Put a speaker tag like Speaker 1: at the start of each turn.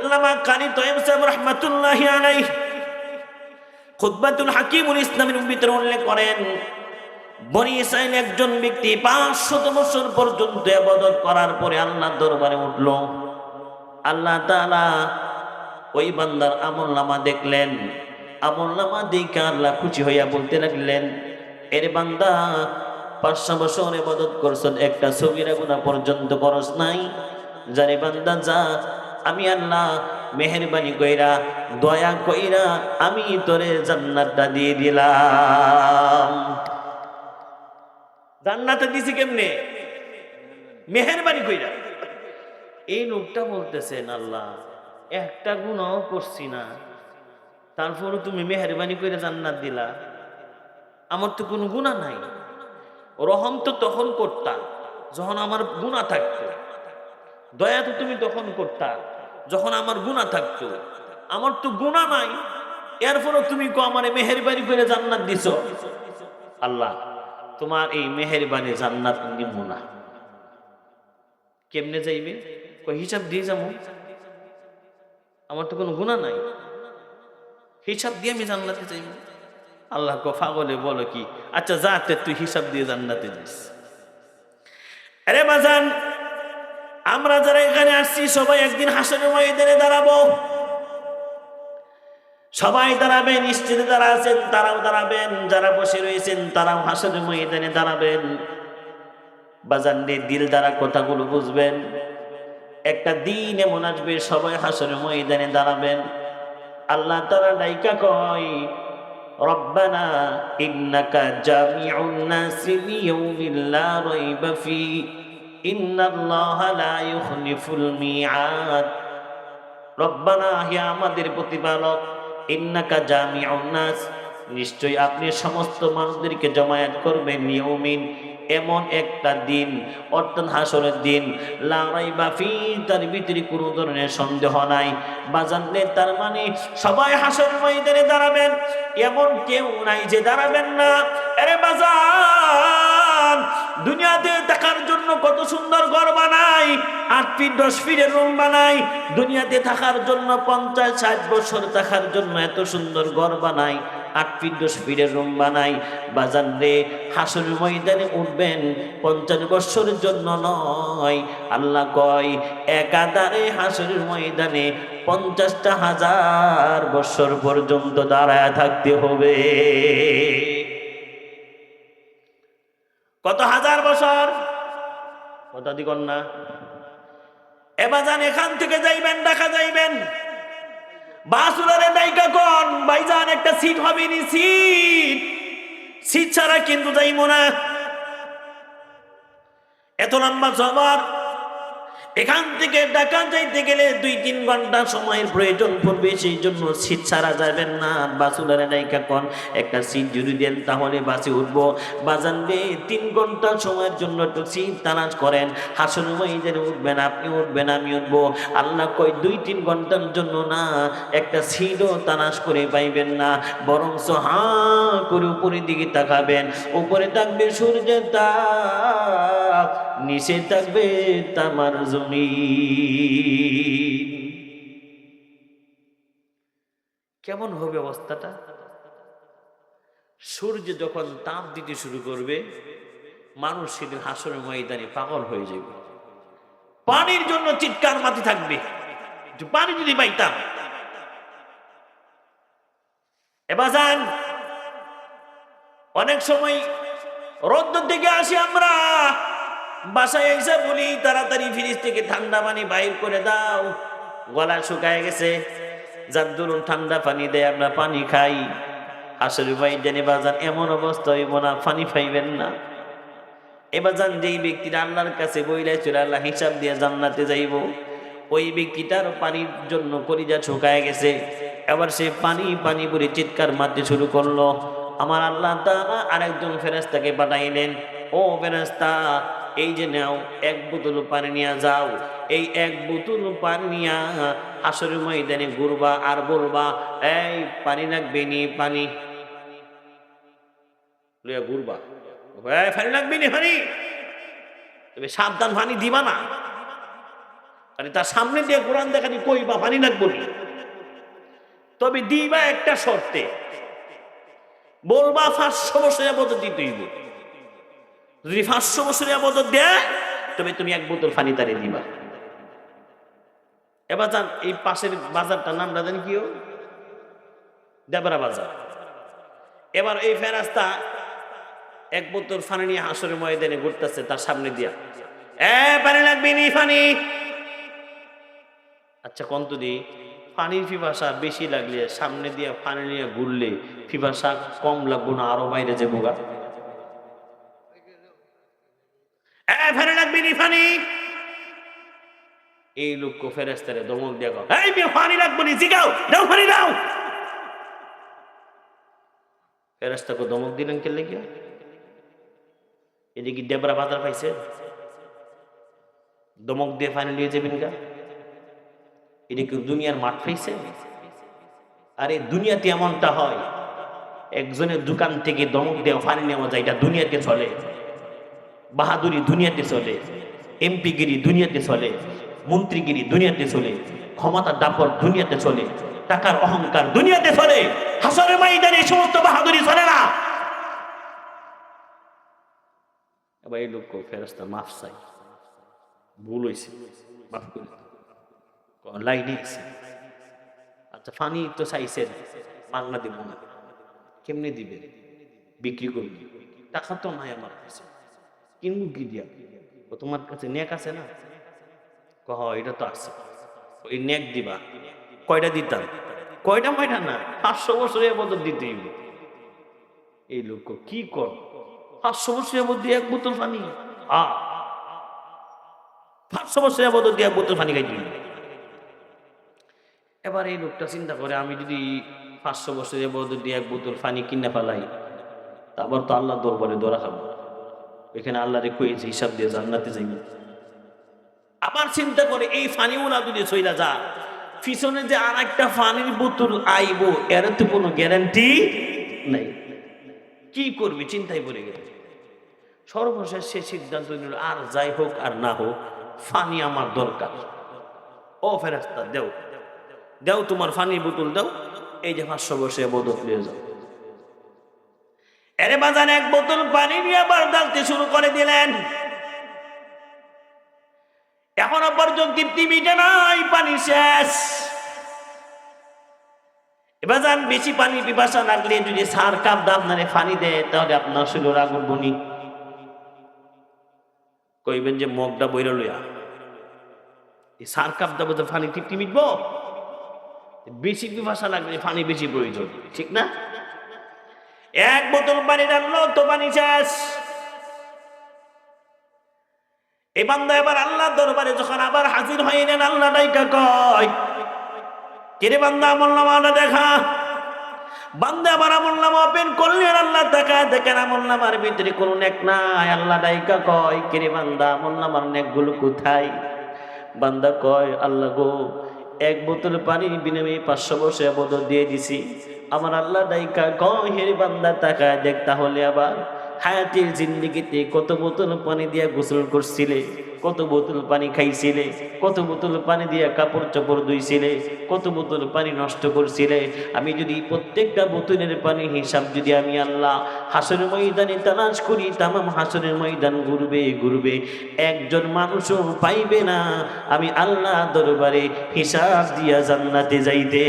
Speaker 1: আল্লামা কানি সাহেব আলাইহ হাকিমুল ইসলামের ভিতরে উল্লেখ করেন, বনি একজন ব্যক্তি পাঁচশত বছর পর্যন্ত আবাদত করার পরে আল্লাহ দরবারে উঠল। আল্লাহ ওই বান্দার আমল নামা দেখলেন। আমল নামা দেখে আল্লাহ খুশি হইয়া বলতে লাগলেন, এর বান্দা, পাঁচশো বছর এবাদত করছেন, একটা সগিরা গুণা পর্যন্ত করস নাই। যারে বান্দা যা আমি আল্লাহ মেহরবানি কইরা, দয়া কইরা আমি তোরে জান্নাতটা দিয়ে দিলাম। জান্নাতে দিছি কেমনে? মেহরবানি কইরা। এই লোকটা বলতেছেন আল্লাহ, একটা গুণাও করছি না। তারপরও তুমি মেহরবানি করে জান্নাত দিলা। আমার তো কোনো গুণা নাই। রহম তো তখন করতা যখন আমার গুণা থাকতো। দয়া তো তুমি তখন করতা, যখন আমার গুণা থাকতো। আমার তো গুণা নাই, এরপরও তুমি কো আমার মেহরবানি করে জান্নাত দিছ। আল্লাহ, তোমার এই মেহরবানি জান্নাত নিম্ন না। কেমনে যাইবে? কই, হিসাব দিয়ে যাব আমার তো কোনো গুণা নাই। হিসাব দিয়ে আমি জান্নাতে যাইব আল্লাহ কফা ফাগলে বলো কি আচ্ছা যাতে তুই হিসাব দিয়ে জান্নাতে যাস। আরে বাজান আমরা যারা এখানে আসছি, সবাই একদিন হাসনের ময়দানে দাঁড়াবো। সবাই দাঁড়াবেন স্টেজে যারা আছেন, তারাও দাঁড়াবেন। যারা বসে রয়েছেন, তারাও হাসনের ময়দানে দাঁড়াবেন। দিল দ্বারা কথাগুলো বুঝবেন। একটা দিন এমন আসবে, সবাই হাসনের ময়দানে দাঁড়াবেন। আল্লাহ তারা ডাইকা কয়, রব্বানা ইন্নাকা জামিউন নাসি রাইবা রব্বানা, হে আমাদের প্রতিপালক, ইন্নাকা জামিউন নাস। নিশ্চয়ই আপনি সমস্ত মানুষদেরকে জমায়েত করবেন নিয়মিন। এমন একটা দিন, অর্থাৎ হাসরের দিন লারাই বাফি তার ভিতরে কোনো ধরনের সন্দেহ নাই। বাজানলে তার মানে সবাই হাসর ময়দানে দাঁড়াবেন। এমন কেউ নাই যে দাঁড়াবেন না। আরে দুনিয়াতে থাকার জন্য কত সুন্দর ঘর বানাই, আট ফিট, দশ ফিটের রুম বানাই, দুনিয়াতে থাকার জন্য পঞ্চাশ, ষাট বছর থাকার জন্য এত সুন্দর ঘর বানাই, আট ফিট, দশ ফিটের রুম বানাই। বাজান রে, হাসর ময়দানে উঠবেন, পঞ্চাশ বছরের জন্য নয়। আল্লাহ কয় একাধারে হাসরের ময়দানে পঞ্চাশটা হাজার বছর পর্যন্ত দাঁড়ায় থাকতে হবে। কত হাজার বছর? কথা দি কন্যা এবার যান এখান থেকে যাইবেন, দেখা যাইবেন। বাসুরারে নায়িকা কন, ভাইজান একটা সিট হবে নি সিট। সিট ছাড়া কিন্তু যাইব না। এত লম্বা সবার এখান থেকে ঢাকা যাইতে গেলে দুই তিন ঘণ্টা সময়ের প্রয়োজন পড়বে, সেই জন্য সিট ছাড়া যাবেন না। বাসুলারে নাইকা কন, একটা সিট যদি দেন তাহলে বাসে উঠবো। বাজান রে তিন ঘণ্টা সময়ের জন্য একটু সিট তালাশ করেন। হাসন যেন উঠবেন, আপনি উঠবেন, আমি উঠবো। আল্লাহ কই দুই তিন ঘণ্টার জন্য না, একটা সিটও তালাশ করে পাইবেন না। বরং হা করে উপরের দিকে তাকাবেন। উপরে থাকবে সূর্যের তাপ। নিচে থাকবে তামার জমি। কেমন হবে অবস্থাটা? সূর্য যখন তাপ দিতে শুরু করবে, মানুষ সেদিন হাসনের ময়দানে পাগল হয়ে যাবে। পানির জন্য চিৎকার মাতি থাকবে। পানি যদি পাইতাম। এবার যান, অনেক সময় রোদ্দ থেকে আসি আমরা। বাসায় এসে বলি, তাড়াতাড়ি ফ্রিজ থেকে ঠান্ডা পানি বাইর করে দাও। গলা শুকায় গেছে। যার দরুন ঠান্ডা পানি দেয়, আমরা পানি খাই। হাসুরি ভাই জানি এমন অবস্থা হইব না, পানি পাইবেন না। এবার যান যেই ব্যক্তিটা আল্লাহর কাছে বইলাই চলে, আল্লাহ হিসাব দিয়ে জান্নাতে যাইব। ওই ব্যক্তিটার পানির জন্য কলিজা শুকায় গেছে। এবার সে পানি পানি বলে চিৎকার মারতে শুরু করল। আমার আল্লাহ তাআলা আরেকজন ফেরেস্তাকে পাঠাইলেন, ও ফেরেস্তা এই যে নাও, এক বোতল পানি নিয়ে যাও। এই এক বোতল পানি নিয়ে হাসর ময়দানে ঘুরবা আর বলবা, এই, পানি লাগবে নি, পানি। লইয়া ঘুরবা। পানি লাগবে নি, পানি। তবে সাবধান, পানি দিবা না। আরে, তার সামনে দিয়ে কোরআন দেখানি কই বা পানি লাগবো নি? তবে দিবা একটা শর্তে। বলবা পাঁচশো বছর আবদত দিতে হইব যদি পাঁচশো বছর আবদত দেয়, তবে তুমি এক বোতল পানি তারে দিবা। এবার যান এই পাশের বাজারটার নাম জানি কি ও? দেবরা বাজার। এবার এই ফেরাস্তা এক বোতল পানি নিয়ে হাসরের ময়দানে ঘুরতেছে তার সামনে দিয়া। এ, পানি লাগবে নি, পানি। আচ্ছা কন্ত দি? পানির পিপাসা বেশি লাগলে সামনে দিয়ে পানি নিয়ে ঘুরলে পিপাসা কম লাগবো না, আরও বাইরে যে বোগা পানি লাগবে নি পানি এই লোককে ফেরেস্তারে দমক দিয়ে কও, এই মেয়ে পানি লাগবে নি জিগাও দাও পানি দাও। ফেরেস্তাকে দমক দিলেন কে লেগে এদিকে দেবরা বাজার পাইছে। দমক দিয়ে পানি নিয়ে যাবেন গা। এটা কি দুনিয়ার মাঠ পাইছে। আরে দুনিয়াতে এমনটা হয় একজনের দোকান থেকে দমক দেওয়া পানি নেওয়া যায় এটা দুনিয়াতে চলে। বাহাদুরি দুনিয়াতে চলে, এমপিগিরি দুনিয়াতে চলে, মন্ত্রীগিরি দুনিয়াতে চলে, ক্ষমতার দাপট দুনিয়াতে চলে, টাকার অহংকার দুনিয়াতে চলে, হাসরের ময়দানে এই সমস্ত বাহাদুরি চলে না। এবার এই লোক ফেরস্তা মাফ চাই, ভুল হয়েছে মাফ করে। লাইনে আচ্ছা ফানি তো চাইছেন মাগনা দিব না। কেমনে দিবে বিক্রি করবি টাকা তো নাই আমার কাছে। কিনবো কি দিয়া? ও তোমার কাছে নেক আছে না? কহ এটা তো আছে। ওই নেক দিবা। কয়টা দিতাম? কয়টা ময়টা না? পাঁচশো বছর বদল দিতে হইব। এই লোক কি কর? পাঁচশো বছরের মধ্যে এক বোতল পানি। আ। পাঁচশো বদল দিয়ে এক বোতল পানি খাই দিবি এবার এই লোকটা চিন্তা করে, আমি যদি পাঁচশো বদল দিয়ে এক বোতল পানি কিনে ফেলাই, তারপর তো আল্লাহ দরবারে দৌড়া খাব। এখানে আল্লাহ রে কয়েছে হিসাব দিয়ে জান্নাতে যাইব। আবার চিন্তা করে, এই ফানিগুলা যদি চইলা যা পিছনে যে আর একটা ফানির বোতল আইব, এর তো কোনো গ্যারান্টি নাই। কি করবি? চিন্তায় পড়ে গেল। সর্বশেষ সে সিদ্ধান্ত নিল, আর যাই হোক আর না হোক, ফানি আমার দরকার। ও ফেরাস্তা দেও। দেও তোমার ফানি বোতল, দাও। এই যে পাঁচশো বসে বোতল নিয়ে যাও। এরে বাজান, এক বোতল পানি নিয়ে আবার ডালতে শুরু করে দিলেন। এখনও পর্যন্ত তৃপ্তিমিটে নাই, পানি শেষ। এবার যান বেশি পানি পিপাসা লাগলে যদি সার কাপ আপনারে পানি দেয়, তাহলে আপনার শরীর আগুন বনি। কইবেন যে মগটা বইরা লইয়া। এই সার কাপ দাবো তো পানি তৃপ্তি মিটবো? বেশি পিপাসা লাগলে পানি বেশি প্রয়োজন, ঠিক না? এক বোতল পানি রাখল তো পানি শেষ। এই বান্দা এবার আল্লাহ দরবারে যখন আবার হাজির হইলেন আল্লাহ ডাইকা কয়, কিরে বান্দা, আমল নামাটা দেখা। বান্দা আবার আমল নামা ওপেন করলেন, আল্লাহ দেখা দেখেন আমল নামার ভিতরে কোনো নেক নাই। আল্লাহ ডাইকা কয়, কিরে বান্দা, আমল নামার নেকগুলো কোথায়? বান্দা কয়, আল্লাহ গো, এক বোতল পানির বিনিময়ে পাঁচশো বসে বদল দিয়ে দিছি। আমার আল্লাহ ডাইকা কয় হেরে বান্দা তাকায় দেখ তাহলে আবার হায়াতের জিন্দিগিতে কত বোতল পানি দিয়া গোসল করছিলে, কত বোতল পানি খাইছিলে, কত বোতল পানি দিয়া কাপড় চোপড় ধুইছিলে, কত বোতল পানি নষ্ট করছিলে। আমি যদি প্রত্যেকটা বোতলের পানির হিসাব যদি আমি আল্লাহ হাসরের ময়দানে তালাশ করি, তামাম হাসরের ময়দান ঘুরবে ঘুরবে। একজন মানুষও পাইবে না আমি আল্লাহ দরবারে হিসাব দিয়া জান্নাতে যাইতে।